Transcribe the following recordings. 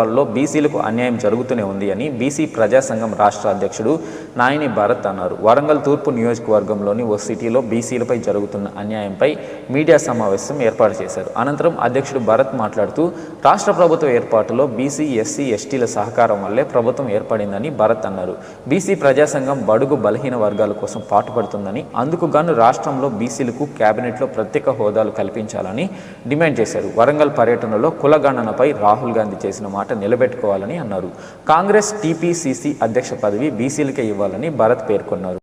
ప్రభుత్వాల్లో బీసీలకు అన్యాయం జరుగుతూనే ఉంది అని బీసీ ప్రజాసంఘం రాష్ట్ర అధ్యక్షుడు నాయని భారత్ అన్నారు. వరంగల్ తూర్పు నియోజకవర్గంలోని ఓ సిటీలో బీసీలపై జరుగుతున్న అన్యాయంపై మీడియా సమావేశం ఏర్పాటు చేశారు. అనంతరం అధ్యక్షుడు భరత్ మాట్లాడుతూ రాష్ట్ర ప్రభుత్వ ఏర్పాటులో బీసీ ఎస్సీ ఎస్టీల సహకారం వల్లే ప్రభుత్వం ఏర్పడిందని భరత్ అన్నారు. బీసీ ప్రజాసంఘం బడుగు బలహీన వర్గాల కోసం పాటుపడుతుందని అందుకు గాను రాష్ట్రంలో బీసీలకు కేబినెట్లో ప్రత్యేక హోదాలు కల్పించాలని డిమాండ్ చేశారు. వరంగల్ పర్యటనలో కులగణనపై రాహుల్ గాంధీ చేసిన మాట నిలబెట్టుకోవాలని అన్నారు. కాంగ్రెస్ టీపీసీసీ అధ్యక్ష పదవి బీసీలకే ఇవ్వాలని భరత్ పేర్కొన్నారు.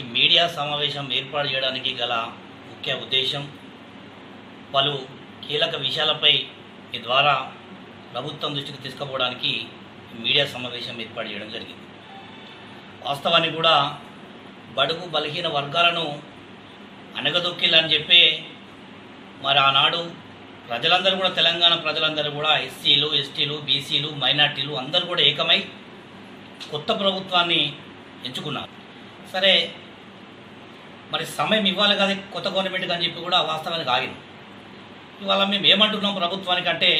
ఈ మీడియా సమావేశం ఏర్పాటు చేయడానికి గల ముఖ్య ఉద్దేశం పలు కీలక విషయాలపై ఈ ద్వారా ప్రభుత్వం దృష్టికి తీసుకుపోవడానికి మీడియా సమావేశం ఏర్పాటు చేయడం జరిగింది. వాస్తవాన్ని కూడా బడుగు బలహీన వర్గాలను అనగదొక్కిలని చెప్పి మరి ఆనాడు ప్రజలందరూ కూడా తెలంగాణ ప్రజలందరూ కూడా ఎస్సీలు ఎస్టీలు బీసీలు మైనార్టీలు అందరూ కూడా ఏకమై కొత్త ప్రభుత్వాన్ని ఎంచుకున్నారు. సరే మరి సమయం ఇవ్వాలి కదా కొత్త గవర్నమెంట్కి అని చెప్పి కూడా వాస్తవానికి ఆగింది. ఇవాళ మేము ఏమంటున్నాం ప్రభుత్వానికి అంటే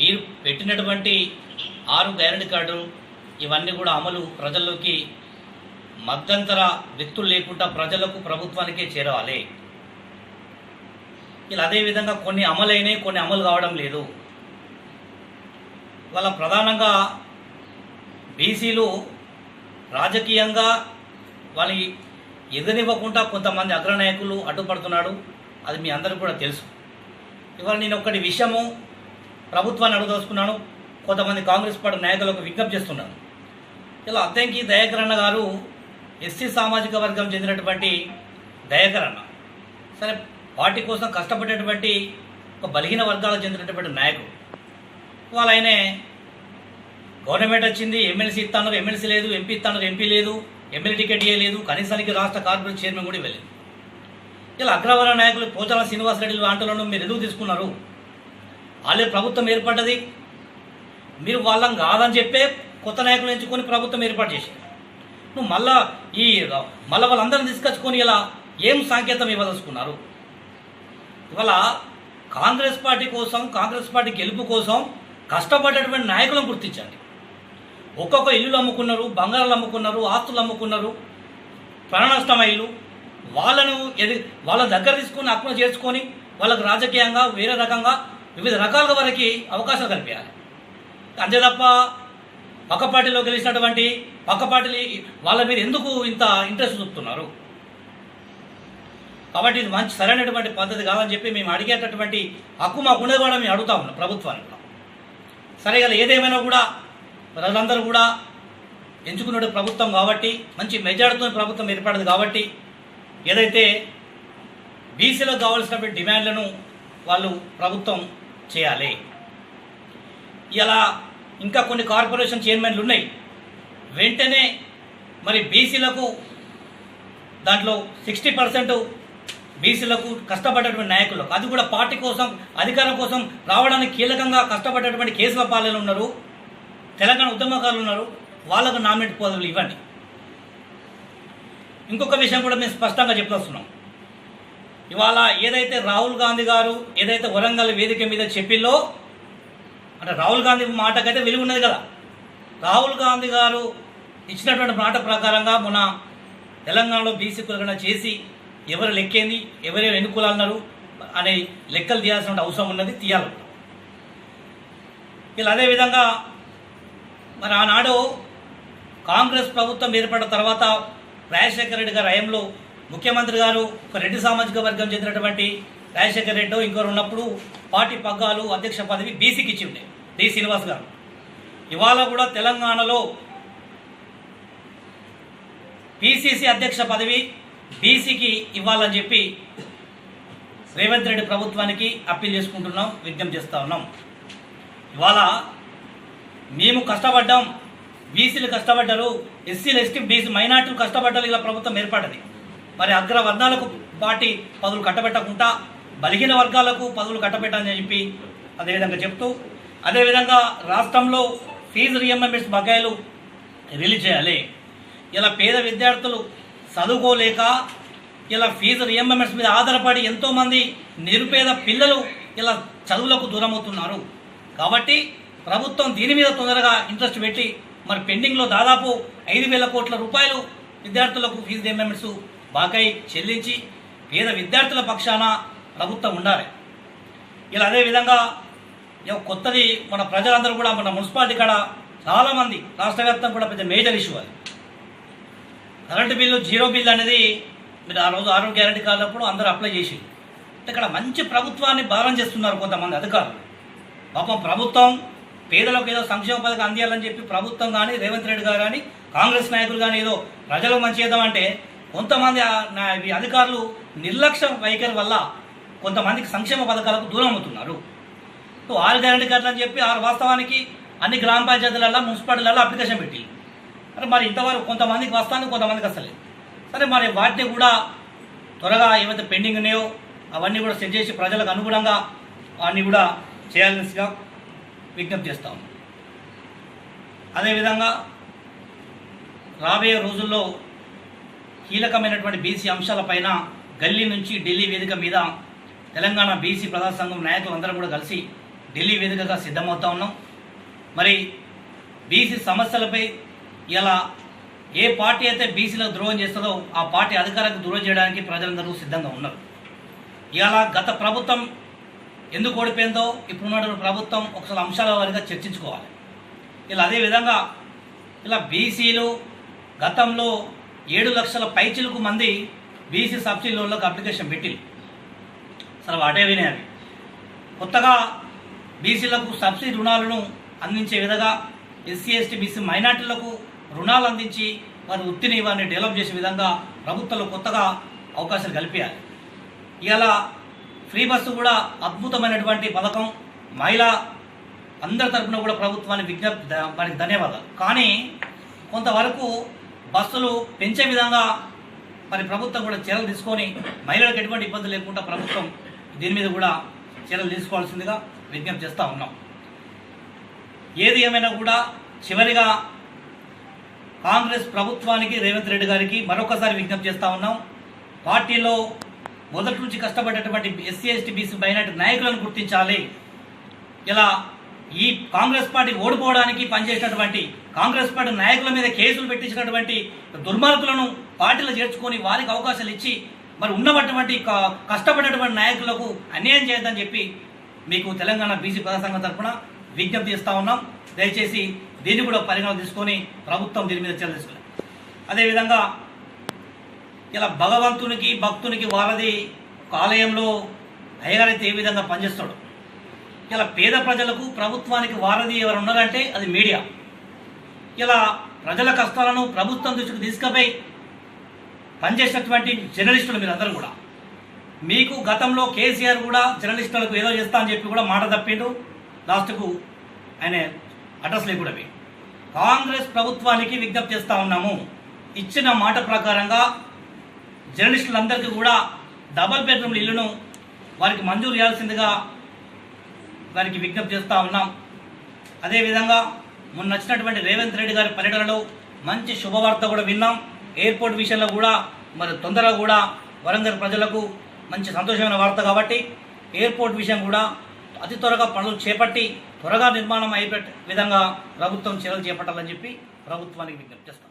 మీరు పెట్టినటువంటి ఆరు గ్యారెంటీ కార్డు ఇవన్నీ కూడా అమలు ప్రజల్లోకి మధ్యంతర వ్యక్తులు లేకుండా ప్రజలకు ప్రభుత్వానికే చేరవాలి. ఇలా అదేవిధంగా కొన్ని అమలైనవి కొన్ని అమలు కావడం లేదు. వాళ్ళ ప్రధానంగా బీసీలు రాజకీయంగా వాళ్ళ ఎదురివ్వకుండా కొంతమంది అగ్రనాయకులు అడ్డుపడుతున్నాడు అది మీ అందరికీ కూడా తెలుసు. ఇవాళ నేను ఒక్కటి విషయము ప్రభుత్వాన్ని అడుగుదలుచుకున్నాను. కొంతమంది కాంగ్రెస్ పార్టీ నాయకులకు విజ్ఞప్తి చేస్తున్నాను. ఇలా అద్దంకి దయాకరణ గారు ఎస్సీ సామాజిక వర్గం చెందినటువంటి దయాకరణ సరే పార్టీ కోసం కష్టపడేటువంటి ఒక బలహీన వర్గాలకు చెందినటువంటి నాయకుడు. వాళ్ళ ఆయనే గవర్నమెంట్ వచ్చింది ఎమ్మెల్సీ ఇస్తాను ఎమ్మెల్సీ లేదు ఎంపీ ఇస్తాను ఎంపీ లేదు ఎమ్మెల్యే టికెట్ ఇవ్వలేదు కనీసానికి రాష్ట్ర కార్పొరేట్ చైర్మన్ కూడా ఇవ్వలేదు. ఇలా అగ్రవర్ణ నాయకులు పోచాల శ్రీనివాసరెడ్డి ఆంటలను మీరు ఎందుకు తీసుకున్నారు? వాళ్ళే ప్రభుత్వం ఏర్పడ్డది. మీరు వాళ్ళం కాదని చెప్పే కొత్త నాయకులు ఎంచుకొని ప్రభుత్వం ఏర్పాటు చేశారు. నువ్వు మళ్ళా ఈ మళ్ళీ వాళ్ళందరిని తీసుకొచ్చుకొని ఇలా ఏం సాంకేతం ఇవ్వదలుచుకున్నారు? ఇవాళ కాంగ్రెస్ పార్టీ కోసం కాంగ్రెస్ పార్టీ గెలుపు కోసం కష్టపడేటువంటి నాయకులను గుర్తించండి. ఒక్కొక్క ఇల్లులు అమ్ముకున్నారు బంగారాలు అమ్ముకున్నారు ఆస్తులు అమ్ముకున్నారు ప్రాణనష్టమయ్యలు వాళ్ళను ఎది వాళ్ళ దగ్గర తీసుకొని అక్కున చేర్చుకొని వాళ్ళకు రాజకీయంగా వేరే రకంగా వివిధ రకాల వారికి అవకాశాలు కల్పించాలి. అంతే తప్ప పక్క పార్టీలో గెలిచినటువంటి పక్క పార్టీలు వాళ్ళ మీద ఎందుకు ఇంత ఇంట్రెస్ట్ చూపుతున్నారు? కాబట్టి ఇది మంచి సరైనటువంటి పద్ధతి కాదని చెప్పి మేము అడిగేటటువంటి హక్కు మాకు ఉండేది కూడా మేము అడుగుతా ఉన్నాం ప్రభుత్వాన్ని కూడా. సరే కదా ఏదేమైనా కూడా ప్రజలందరూ కూడా ఎంచుకున్న ప్రభుత్వం కాబట్టి మంచి మెజార్టీతో ప్రభుత్వం ఏర్పడదు కాబట్టి ఏదైతే బీసీలకు కావాల్సినటువంటి డిమాండ్లను వాళ్ళు ప్రభుత్వం చేయాలి. ఇలా ఇంకా కొన్ని కార్పొరేషన్ చైర్మన్లు ఉన్నాయి. వెంటనే మరి బీసీలకు దాంట్లో సిక్స్టీ పర్సెంట్ బీసీలకు కష్టపడ్డటువంటి నాయకులకు అది కూడా పార్టీ కోసం అధికారం కోసం రావడానికి కీలకంగా కష్టపడేటువంటి కేశవ పాలనలు ఉన్నారు తెలంగాణ ఉద్యమకారులు ఉన్నారు వాళ్ళకు నామినేట్ పదవులు ఇవ్వండి. ఇంకొక విషయం కూడా మేము స్పష్టంగా చెప్పొస్తున్నాం ఇవాళ ఏదైతే రాహుల్ గాంధీ గారు ఏదైతే వరంగల్ వేదిక మీద చెప్పిల్లో అంటే రాహుల్ గాంధీ మాటకైతే విలువ ఉన్నది కదా. రాహుల్ గాంధీ గారు ఇచ్చినటువంటి మాట ప్రకారంగా మన తెలంగాణలో బీసీ కులగణ చేసి ఎవరు లెక్కేంది ఎవరెవరు ఎన్నుకోవాలన్నారు అనే లెక్కలు తీయాల్సిన అవసరం ఉన్నది తీయాలి. ఇలా అదేవిధంగా మరి ఆనాడు కాంగ్రెస్ ప్రభుత్వం ఏర్పడిన తర్వాత రాజశేఖర రెడ్డి గారి హయంలో ముఖ్యమంత్రి గారు ఒక రెడ్డి సామాజిక వర్గం చెందినటువంటి రాజశేఖర రెడ్డి ఇంకొకరు ఉన్నప్పుడు పార్టీ పగ్గాలు అధ్యక్ష పదవి బీసీకి ఇచ్చి ఉండే డి శ్రీనివాస్ గారు. ఇవాళ కూడా తెలంగాణలో పిసిసి అధ్యక్ష పదవి బీసీకి ఇవ్వాలని చెప్పి రేవంత్ రెడ్డి ప్రభుత్వానికి అప్పీల్ చేసుకుంటున్నాం విజ్ఞప్తి చేస్తూ ఉన్నాం. ఇవాళ మేము కష్టపడ్డాం బీసీలు కష్టపడ్డారు ఎస్సీలు ఎస్టీ బీసీ మైనార్టీలు కష్టపడ్డారు ఇలా ప్రభుత్వం ఏర్పడింది మరి అగ్ర వర్గాలకు పార్టీ పదవులు కట్టబెట్టకుండా బలిహీన వర్గాలకు పదవులు కట్టబెట్టాలని చెప్పి అదేవిధంగా చెప్తూ అదేవిధంగా రాష్ట్రంలో ఫీజు రియంబర్మెంట్స్ బకాయిలు రిలీజ్ చేయాలి. ఇలా పేద విద్యార్థులు చదువుకోలేక ఇలా ఫీజు రియంబర్మెంట్స్ మీద ఆధారపడి ఎంతోమంది నిరుపేద పిల్లలు ఇలా చదువులకు దూరం అవుతున్నారు కాబట్టి ప్రభుత్వం దీని మీద తొందరగా ఇంట్రెస్ట్ పెట్టి మరి పెండింగ్లో దాదాపు ఐదు వేల కోట్ల రూపాయలు విద్యార్థులకు ఫీజు రిమెంబర్స్ బాకై చెల్లించి పేద విద్యార్థుల పక్షాన ప్రభుత్వం ఉండాలి. ఇలా అదేవిధంగా కొత్తది మన ప్రజలందరూ కూడా మన మున్సిపాలిటీ కాడ చాలామంది రాష్ట్ర వ్యాప్తంగా కూడా పెద్ద మేజర్ ఇష్యూ అది. కరెంటు బిల్లు జీరో బిల్ అనేది మీరు ఆ రోజు ఆరోగ్య గ్యారంటీ కాళ్ళప్పుడు అందరూ అప్లై చేసి ఇక్కడ మంచి ప్రభుత్వాన్ని భారం చేస్తున్నారు కొంతమంది అధికారులు. పాపం ప్రభుత్వం పేదలకు ఏదో సంక్షేమ పథకం అందియాలని చెప్పి ప్రభుత్వం కానీ రేవంత్ రెడ్డి గారు కానీ కాంగ్రెస్ నాయకులు కానీ ఏదో ప్రజలకు మంచి చేద్దామంటే కొంతమంది నా- అధికారులు నిర్లక్ష్య వైఖరి వల్ల కొంతమందికి సంక్షేమ పథకాలకు దూరం అవుతున్నారు. సో ఆరు గ్యారెంటీ కార్డులు అని చెప్పి ఆరు వాస్తవానికి అన్ని గ్రామ పంచాయతీలలో మున్సిపాలిటీలలో అప్లికేషన్ పెట్టి అరే మరి ఇంతవరకు కొంతమందికి వస్తాను కొంతమందికి అసలు సరే మరి వాటిని కూడా త్వరగా ఏవైతే పెండింగ్ ఉన్నాయో అవన్నీ కూడా సెట్ చేసి ప్రజలకు అనుగుణంగా వాటిని కూడా చేయాల్సిగా విజ్ఞప్తి చేస్తాం అదేవిధంగా రాబోయే రోజుల్లో కీలకమైనటువంటి బీసీ అంశాలపైన గల్లీ నుంచి ఢిల్లీ వేదిక మీద తెలంగాణ బీసీ ప్రధాన సంఘం నాయకులందరం కూడా కలిసి ఢిల్లీ వేదికగా సిద్ధమవుతా ఉన్నాం. మరి బీసీ సమస్యలపై ఇలా ఏ పార్టీ అయితే బీసీలకు ద్రోహం చేస్తుందో ఆ పార్టీ అధికారానికి దూరం చేయడానికి ప్రజలందరూ సిద్ధంగా ఉన్నారు. ఇలా గత ప్రభుత్వం ఎందుకు ఓడిపోయిందో ఇప్పుడున్న ప్రభుత్వం ఒకసారి అంశాల వారిగా చర్చించుకోవాలి. ఇలా అదేవిధంగా ఇలా బీసీలు గతంలో ఏడు లక్షల పైచిలకు మంది బీసీ సబ్సిడీ లోన్లకు అప్లికేషన్ పెట్టి సరే వాటే వినేవి కొత్తగా బీసీలకు సబ్సిడీ రుణాలను అందించే విధంగా ఎస్సీ ఎస్టీ బీసీ మైనార్టీలకు రుణాలు అందించి వారి వృత్తిని వారిని డెవలప్ చేసే విధంగా ప్రభుత్వాలు కొత్తగా అవకాశాలు కల్పించాలి. ఇలా ఫ్రీ బస్సు కూడా అద్భుతమైనటువంటి పథకం. మహిళ అందరి తరపున కూడా ప్రభుత్వాన్ని విజ్ఞప్తి ద- వారికి ధన్యవాదాలు. కానీ కొంతవరకు బస్సులు పెంచే విధంగా మరి ప్రభుత్వం కూడా చర్యలు తీసుకొని మహిళలకు ఎటువంటి ఇబ్బంది లేకుండా ప్రభుత్వం దీని మీద కూడా చర్యలు తీసుకోవాల్సిందిగా విజ్ఞప్తి చేస్తూ ఉన్నాం. ఏది ఏమైనా కూడా చివరిగా కాంగ్రెస్ ప్రభుత్వానికి రేవంత్ రెడ్డి గారికి మరొకసారి విజ్ఞప్తి చేస్తూ ఉన్నాం. పార్టీలో మొదటి నుంచి కష్టపడేటువంటి ఎస్సీ ఎస్టీ బీసీ మైనార్టీ నాయకులను గుర్తించాలి. ఇలా ఈ కాంగ్రెస్ పార్టీ ఓడిపోవడానికి పనిచేసినటువంటి కాంగ్రెస్ పార్టీ నాయకుల మీద కేసులు పెట్టించినటువంటి దుర్మార్గులను పార్టీలో చేర్చుకొని వారికి అవకాశాలు ఇచ్చి మరి ఉన్నటువంటి కష్టపడేటువంటి నాయకులకు అన్యాయం చేయొద్దని చెప్పి మీకు తెలంగాణ బీసీ ప్రజా సంఘం తరఫున విజ్ఞప్తి ఇస్తా ఉన్నాం. దయచేసి దీన్ని కూడా పరిగణన తీసుకొని ప్రభుత్వం దీని మీద చర్య తీసుకుని అదేవిధంగా ఇలా భగవంతునికి భక్తునికి వారది ఒక ఆలయంలో అయ్యగారైతే ఏ విధంగా పనిచేస్తాడు? ఇలా పేద ప్రజలకు ప్రభుత్వానికి వారధి ఎవరు ఉన్నారంటే అది మీడియా. ఇలా ప్రజల కష్టాలను ప్రభుత్వం దృష్టికి తీసుకుపోయి పనిచేసినటువంటి జర్నలిస్టులు మీరందరూ కూడా. మీకు గతంలో కేసీఆర్ కూడా జర్నలిస్టులకు ఏదో చేస్తా అని చెప్పి కూడా మాట తప్పిండు. లాస్ట్కు ఆయన అడ్రస్ లేకూడవి కాంగ్రెస్ ప్రభుత్వానికి విజ్ఞప్తి చేస్తా ఉన్నాము. ఇచ్చిన మాట ప్రకారంగా జర్నలిస్టులందరికీ కూడా డబల్ బెడ్రూమ్ ఇల్లును వారికి మంజూరు చేయాల్సిందిగా వారికి విజ్ఞప్తి చేస్తూ ఉన్నాం. అదేవిధంగా మొన్న వచ్చినటువంటి రేవంత్ రెడ్డి గారి పర్యటనలో మంచి శుభవార్త కూడా విన్నాం. ఎయిర్పోర్ట్ విషయంలో కూడా మరి తొందరగా కూడా వరంగల్ ప్రజలకు మంచి సంతోషమైన వార్త కాబట్టి ఎయిర్పోర్ట్ విషయం కూడా అతి త్వరగా పనులు చేపట్టి త్వరగా నిర్మాణం అయిపోయే విధంగా ప్రభుత్వం చర్యలు చేపట్టాలని చెప్పి ప్రభుత్వానికి విజ్ఞప్తి చేస్తాం.